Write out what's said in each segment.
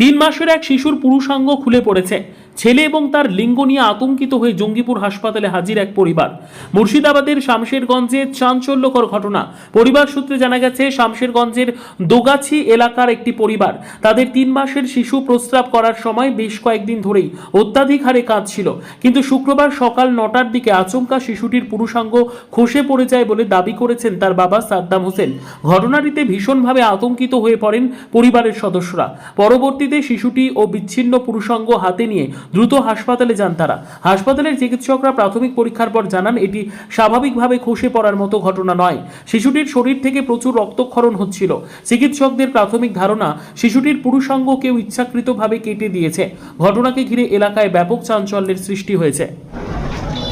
তিন মাসের এক শিশুর পুরুষাঙ্গ খুলে পড়েছে। ছেলে এবং তার লিঙ্গ নিয়ে আতঙ্কিত হয়ে জঙ্গিপুর হাসপাতালে হাজির এক পরিবার। মুর্শিদাবাদের শামশেরগঞ্জে চাঞ্চল্যকর ঘটনা। পরিবার সূত্রে জানা গেছে, শামশেরগঞ্জের দোগাছি এলাকার একটি পরিবার। তাদের তিন মাসের শিশু প্রস্রাব করার সময় বেশ কয়েকদিন ধরেই অত্যাধিক হারে কাঁদছিল। কিন্তু শুক্রবার সকাল নটার দিকে আচমকা শিশুটির পুরুষাঙ্গ খসে পড়ে যায় বলে দাবি করেছেন তার বাবা সাদ্দাম হোসেন। ঘটনাটিতে ভীষণভাবে আতঙ্কিত হয়ে পড়েন পরিবারের সদস্যরা। পরবর্তীতে শিশুটি ও বিচ্ছিন্ন পুরুষাঙ্গ হাতে নিয়ে দ্রুত হাসপাতালে যান তারা। হাসপাতালের চিকিৎসকরা প্রাথমিক পরীক্ষার পর জানান, এটি স্বাভাবিকভাবে খসে পড়ার মতো ঘটনা নয়। শিশুটির শরীর থেকে প্রচুর রক্তক্ষরণ হচ্ছিল। চিকিৎসকদের প্রাথমিক ধারণা, শিশুটির পুরুষাঙ্গ কেউ ইচ্ছাকৃতভাবে কেটে দিয়েছে। ঘটনাকে ঘিরে এলাকায় ব্যাপক চাঞ্চল্যের সৃষ্টি হয়েছে।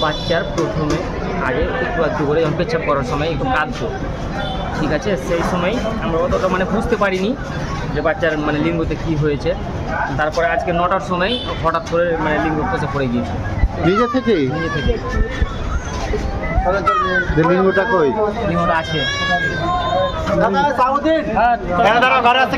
বাচ্চার প্রথমে আগে একটু একটু করে পেচ্ছাপ করার সময় একটু কাঁদতো। ঠিক আছে সেই সময় আমরা অতটা মানে বুঝতে পারিনি যে বাচ্চার মানে লিঙ্গতে কি হয়েছে। তারপরে আজকে নটার সময় হঠাৎ করে মানে লিঙ্গ খসে পড়ে গিয়েছে। নিজে থেকে নিজে থেকে লিঙ্গটা কই? লিঙ্গটা আছে। দাদা সাউদিন? ঘরে আছে